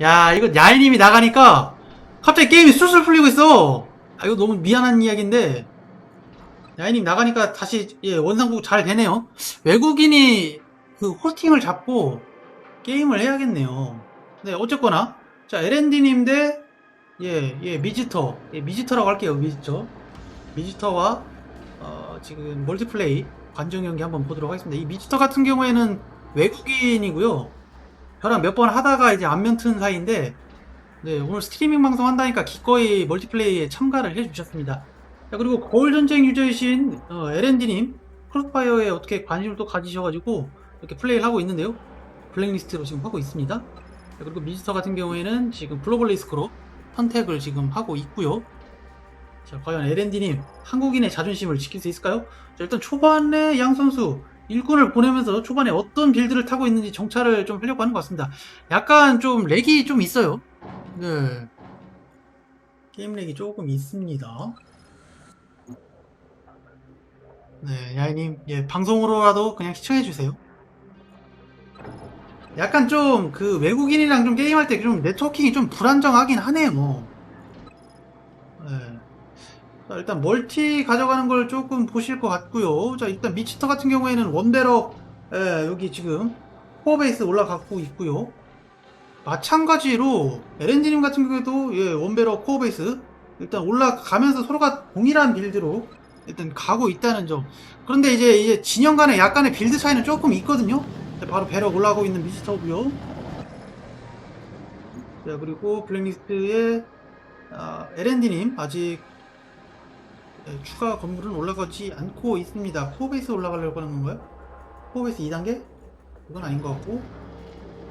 야, 이거 야이님이 나가니까 갑자기 게임이 술술 풀리고 있어. 아, 이거 너무 미안한 이야기인데. 야이님 나가니까 다시 예, 원상복 잘 되네요. 외국인이 그 호스팅을 잡고 게임을 해야겠네요. 네, 어쨌거나 자 LND님 대 예, 예, 미지터, 예, 미지터라고 할게요, 미지터. 미지터와 어, 지금 멀티플레이 관중 경기 한번 보도록 하겠습니다. 이 미지터 같은 경우에는 외국인이고요. 저랑 몇 번 하다가 이제 안면 튼 사이인데, 네, 오늘 스트리밍 방송 한다니까 기꺼이 멀티플레이에 참가를 해주셨습니다. 자, 그리고 거울 전쟁 유저이신 어, LND님 크로스파이어에 어떻게 관심을 또 가지셔가지고 이렇게 플레이를 하고 있는데요. 블랙리스트로 지금 하고 있습니다. 자, 그리고 미지터 같은 경우에는 지금 글로벌 리스크로 선택을 지금 하고 있고요. 자, 과연 LND님 한국인의 자존심을 지킬 수 있을까요? 자, 일단 초반에 양 선수 일꾼을 보내면서 초반에 어떤 빌드를 타고 있는지 정찰을 좀 하려고 하는 것 같습니다. 약간 좀 렉이 좀 있어요. 네. 게임 렉이 조금 있습니다. 네, 야이님, 예, 방송으로라도 그냥 시청해주세요. 약간 좀 그 외국인이랑 좀 게임할 때 좀 네트워킹이 좀 불안정하긴 하네요. 뭐. 네. 자, 일단 멀티 가져가는 걸 조금 보실 것 같고요. 자, 일단 미치터 같은 경우에는 원베러 예, 여기 지금 코어 베이스 올라가고 있고요. 마찬가지로 LND님 같은 경우에도 예, 원베러 코어 베이스 일단 올라가면서 서로가 동일한 빌드로 일단 가고 있다는 점. 그런데 이제 이제 진영 간의 약간의 빌드 차이는 조금 있거든요. 자, 바로 배럭 올라가고 있는 미스터고요. 자 그리고 블랙리스트의 아, LND님 아직 네, 추가 건물은 올라가지 않고 있습니다. 코어베이스 올라가려고 하는 건가요? 코어베이스 2단계? 그건 아닌 것 같고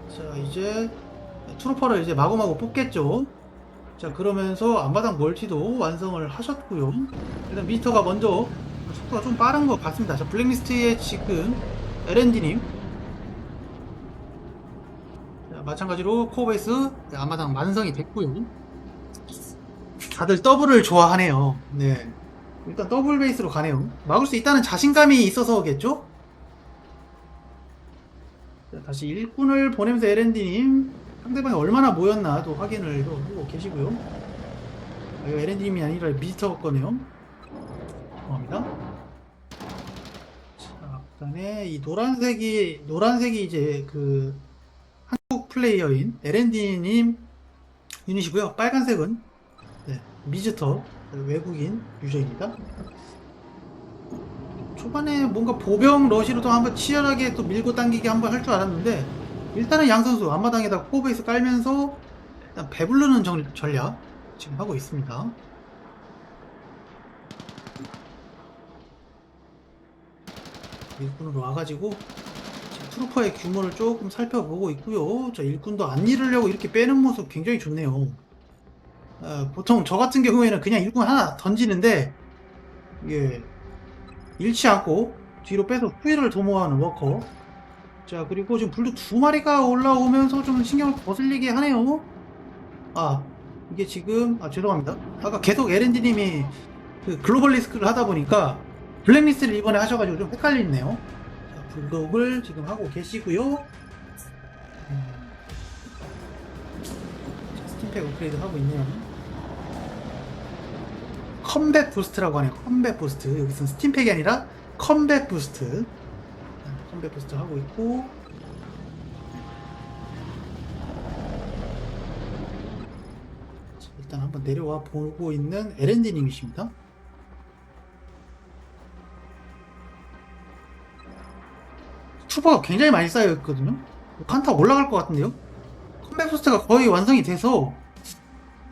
자 이제 트루퍼를 이제 마구마구 뽑겠죠. 자 그러면서 앞마당 멀티도 완성을 하셨고요. 일단 미스터가 먼저 속도가 좀 빠른 것 같습니다. 자 블랙리스트의 지금 LND님 자, 마찬가지로 코어베이스 네, 앞마당 완성이 됐고요. 다들 더블을 좋아하네요. 네. 일단 더블 베이스로 가네요. 막을 수 있다는 자신감이 있어서겠죠? 자, 다시 일꾼을 보내면서 LND님 상대방이 얼마나 모였나 또 확인을 또 하고 계시고요. 아, 이거 LND님이 아니라 미스터 거네요. 죄송합니다. 자, 그다음에 이 노란색이 노란색이 이제 그 한국 플레이어인 LND님 유닛이고요. 빨간색은 네, 미즈터 외국인 유저입니다. 초반에 뭔가 보병 러시로 또 한번 치열하게 또 밀고 당기게 한번 할 줄 알았는데 일단은 양 선수 앞마당에다 코베이스 깔면서 일단 배부르는 정- 전략 지금 하고 있습니다. 일꾼으로 와가지고 지금 트루퍼의 규모를 조금 살펴보고 있고요. 자 일꾼도 안 잃으려고 이렇게 빼는 모습 굉장히 좋네요. 어, 보통 저 같은 경우에는 그냥 일꾼 하나 던지는데 이게 잃지 않고 뒤로 빼서 후위를 도모하는 워커. 자 그리고 지금 불도 두 마리가 올라오면서 좀 신경을 거슬리게 하네요. 아 이게 지금 아 죄송합니다. 아까 계속 LND님이 그 글로벌 리스크를 하다 보니까 블랙리스트를 이번에 하셔가지고 좀 헷갈리네요. 자 불독을 지금 하고 계시고요. 음, 자, 스팀팩 업그레이드 하고 있네요 컴백 부스트라고 하네요. 컴백 부스트. 여기서는 스팀팩이 아니라 컴백 부스트. 자, 컴백 부스트 하고 있고. 자, 일단 한번 내려와 보고 있는 LND님이십니다. 투버가 굉장히 많이 쌓여 있거든요. 칸타 올라갈 것 같은데요. 컴백 부스트가 거의 완성이 돼서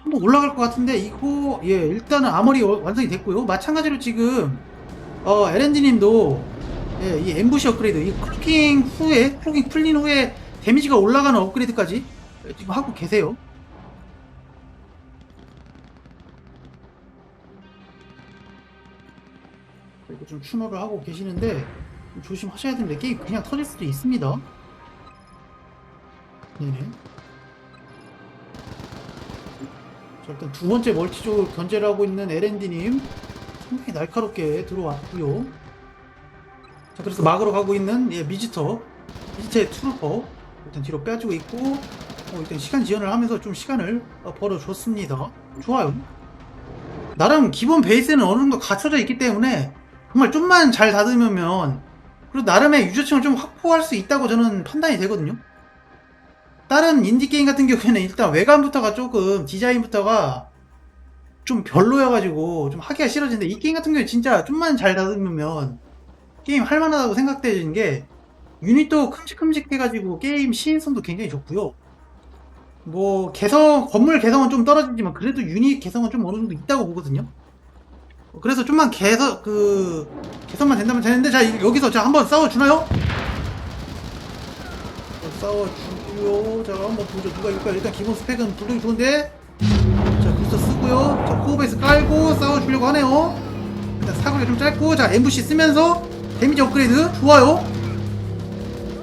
한번 올라갈 것 같은데 이거 예 일단은 아머리 어- 완성이 됐고요. 마찬가지로 지금 어 LND님도 예, 이 엠부시 업그레이드 이 클로킹 후에 클로킹 풀린 후에 데미지가 올라가는 업그레이드까지 예, 지금 하고 계세요. 그리고 좀 추노를 하고 계시는데 좀 조심하셔야 되는데 게임 그냥 터질 수도 있습니다. 네네 자, 일단 두 번째 멀티 쪽을 견제를 하고 있는 LND님 상당히 날카롭게 들어왔고요. 자, 그래서 막으로 가고 있는 예, 미지터, 미지터의 트루퍼 일단 뒤로 빼주고 있고 어, 일단 시간 지연을 하면서 좀 시간을 어, 벌어줬습니다. 좋아요. 나름 기본 베이스는 어느 정도 갖춰져 있기 때문에 정말 좀만 잘 다듬으면 그리고 나름의 유저층을 좀 확보할 수 있다고 저는 판단이 되거든요. 다른 인디 게임 같은 경우에는 일단 외관부터가 조금 디자인부터가 좀 별로여가지고 좀 하기가 싫어지는데 이 게임 같은 경우에 진짜 좀만 잘 다듬으면 게임 할만하다고 생각되는 게 유닛도 큼직큼직해가지고 게임 시인성도 굉장히 좋고요. 뭐 개성 건물 개성은 좀 떨어지지만 그래도 유닛 개성은 좀 어느 정도 있다고 보거든요. 그래서 좀만 개선 그 개선만 된다면 되는데 자 이- 여기서 자 한번 싸워 주나요? 싸워 주 고요. 자 한번 보죠 누가 이길까 일단 기본 스펙은 불룩이 좋은데 자 부스터 쓰고요. 자 코어베이스 깔고 싸워 주려고 하네요. 일단 사거리가 좀 짧고 자 엠부시 쓰면서 데미지 업그레이드 좋아요.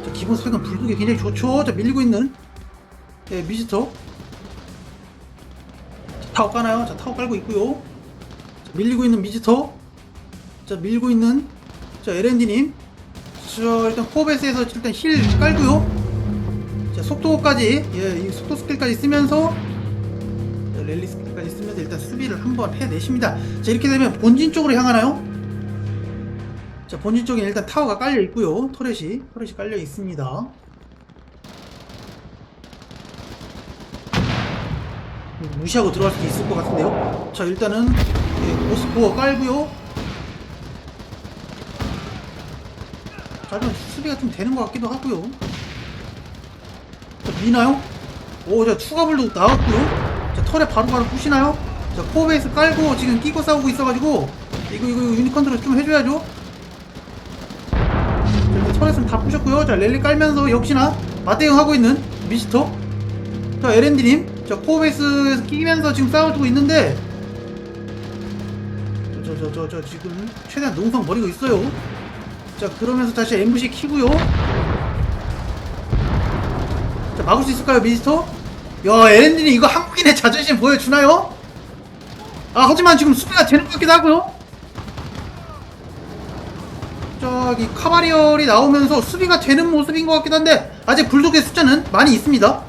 자 기본 스펙은 불룩이 굉장히 좋죠. 자 밀리고 있는 예, 미지터 자, 타워 까나요? 자 타워 깔고 있고요. 자, 밀리고 있는 미지터 자 밀고 있는 자 LND님 자 일단 코어베이스에서 일단 힐 깔고요. 자 속도까지 예, 이 속도 스킬까지 쓰면서 자, 랠리 스킬까지 쓰면서 일단 수비를 한번 해내십니다. 자 이렇게 되면 본진 쪽으로 향하나요? 자 본진 쪽에 일단 타워가 깔려 있고요. 터렛이 터렛이 깔려 있습니다. 무시하고 들어갈 수도 있을 것 같은데요. 자 일단은 예, 모스코어 깔고요. 자좀 수비가 좀 되는 것 같기도 하고요. 자 미나요? 오, 자 추가불도 나왔고요. 자 털에 바로바로 부시나요? 자 코어베이스 깔고 지금 끼고 싸우고 있어가지고 이거 이거 이거 유닛 컨트롤 좀 해줘야죠. 자, 일단 털에서는 다 부셨고요. 자 랠리 깔면서 역시나 맞대응하고 있는 미스터. 자 LND님, 자 코어베이스 끼면서 지금 싸워주고 있는데 저 저 저 저 지금 최대한 농성 버리고 있어요. 자 그러면서 다시 엠부시 키고요. 자 막을 수 있을까요 미스터? 야 LND님 이거 한국인의 자존심 보여주나요? 아 하지만 지금 수비가 되는 것 같기도 하고요. 저기 카바리얼이 나오면서 수비가 되는 모습인 것 같기도 한데 아직 불독의 숫자는 많이 있습니다.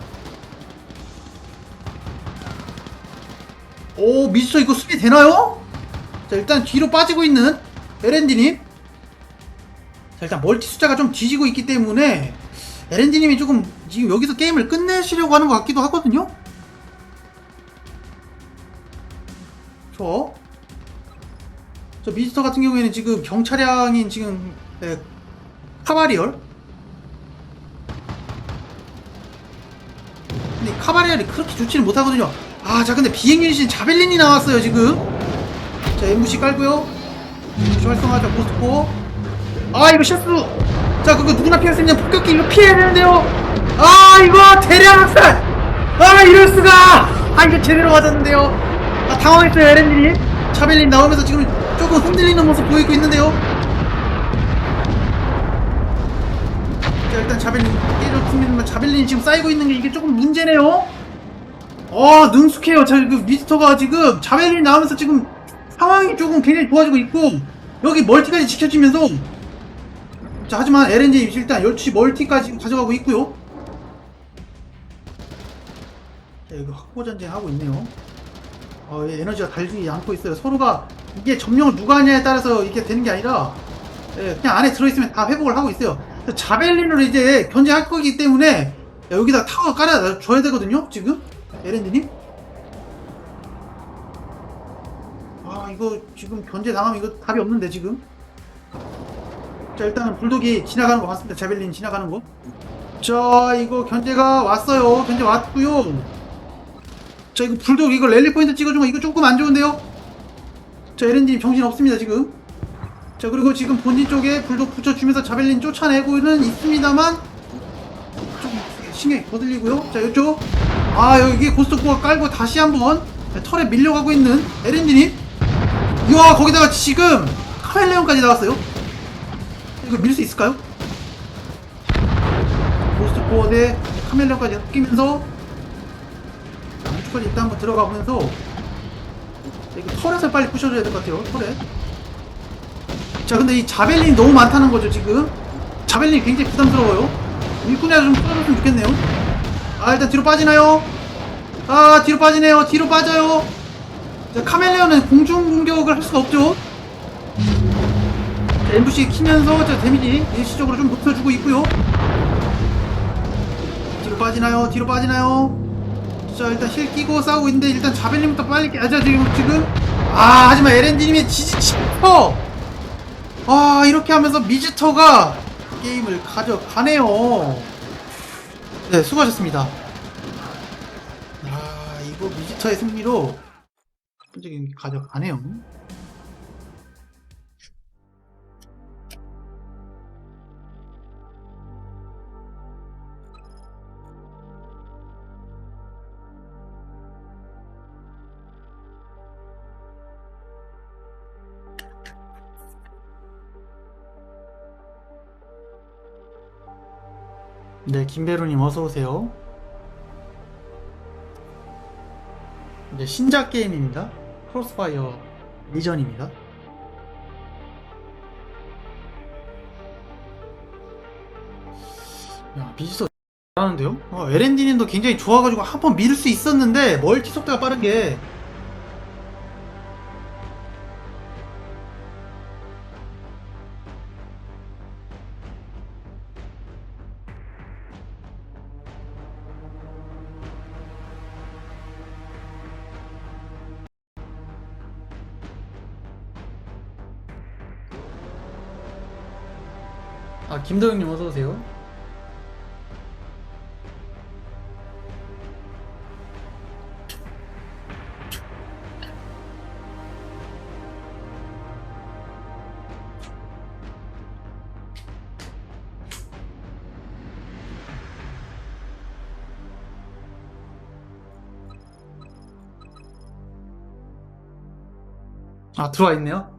오 미스터 이거 수비 되나요? 자 일단 뒤로 빠지고 있는 LND님 자 일단 멀티 숫자가 좀 뒤지고 있기 때문에 LND님이 조금 지금 여기서 게임을 끝내시려고 하는 것 같기도 하거든요? 저, 저 미스터 같은 경우에는 지금 경차량인 지금 에, 카바리얼? 근데 이 카바리얼이 그렇게 좋지는 못하거든요. 아 자 근데 비행 유닛인 자벨린이 나왔어요 지금. 자 엠부시 깔고요. 엠부시 활성화자 모스코 아 이거 실수. 자 그거 누구나 피할 수 있는 폭격기 이거 피해야 되는데요. 아 이거 대량 학살. 아 이럴수가. 아 이거 제대로 맞았는데요. 아 당황했어요 에렌님이. 자벨린 나오면서 지금 조금 흔들리는 모습 보이고 있는데요. 자 일단 자벨린 깨졌습니다만 자벨린 지금 쌓이고 있는 게 이게 조금 문제네요. 어 능숙해요. 저그 미스터가 지금 자벨린 나오면서 지금 상황이 조금 굉장히 좋아지고 있고 여기 멀티까지 지켜지면서 자 하지만 LNG 일단 12시 멀티까지 가져가고 있고요. 자 이거 확보 전쟁 하고 있네요. 어, 예, 에너지가 달리지 않고 있어요. 서로가 이게 점령을 누가 하냐에 따라서 이게 되는 게 아니라 예, 그냥 안에 들어있으면 다 회복을 하고 있어요. 자벨린으로 이제 견제할 거기 때문에 여기다 타워 깔아 줘야 되거든요 지금? 에렌드님? 아 이거 지금 견제 당하면 이거 답이 없는데 지금 자 일단은 불독이 지나가는 거 봤습니다. 자벨린 지나가는 거 자 이거 견제가 왔어요. 견제 왔고요. 자 이거 불독 이거 랠리 포인트 찍어준 거 이거 조금 안 좋은데요? 자 에렌님 정신 없습니다 지금. 자 그리고 지금 본진 쪽에 불독 붙여주면서 자벨린 쫓아내고는 있습니다만 좀 신경이 거슬리고요. 자 이쪽. 아 여기 고스트코어 깔고 다시 한번 털에 밀려가고 있는 에렌디님 이야 거기다가 지금 카멜레온까지 나왔어요 이거 밀 수 있을까요? 고스트 코어 대 카멜레온까지 섞이면서 안쪽까지 일단 한번 들어가 보면서 자, 이거 털에서 빨리 부셔줘야 될 것 같아요 털에. 자 근데 이 자벨린이 너무 많다는 거죠 지금? 자벨린이 굉장히 부담스러워요. 일꾼이라도 좀 풀어줬으면 좋겠네요. 아 일단 뒤로 빠지나요? 아 뒤로 빠지네요. 뒤로 빠져요. 자, 카멜레온은 공중 공격을 할 수가 없죠. 자, MVC 키면서 자, 데미지 일시적으로 좀 높여주고 있고요 뒤로 빠지나요? 뒤로 빠지나요? 자 일단 힐 끼고 싸우고 있는데 일단 자벨님부터 빨리 깨. 아, 자 지금 지금 아 하지만 에렌디님의 지지 치퍼 아 이렇게 하면서 미지터가 게임을 가져가네요 네 수고하셨습니다 아 이거 미지터의 승리로 솔직히 가져가네요 네, 김배로님 어서 오세요. 이제 신작 게임입니다. 크로스파이어 리전입니다. 야, 미지서 잘하는데요? 어, 에렌디님도 굉장히 좋아가지고 한 번 밀을 수 있었는데 멀티 속도가 빠른 게 아, 김도영님 어서 오세요. 아, 들어와 있네요.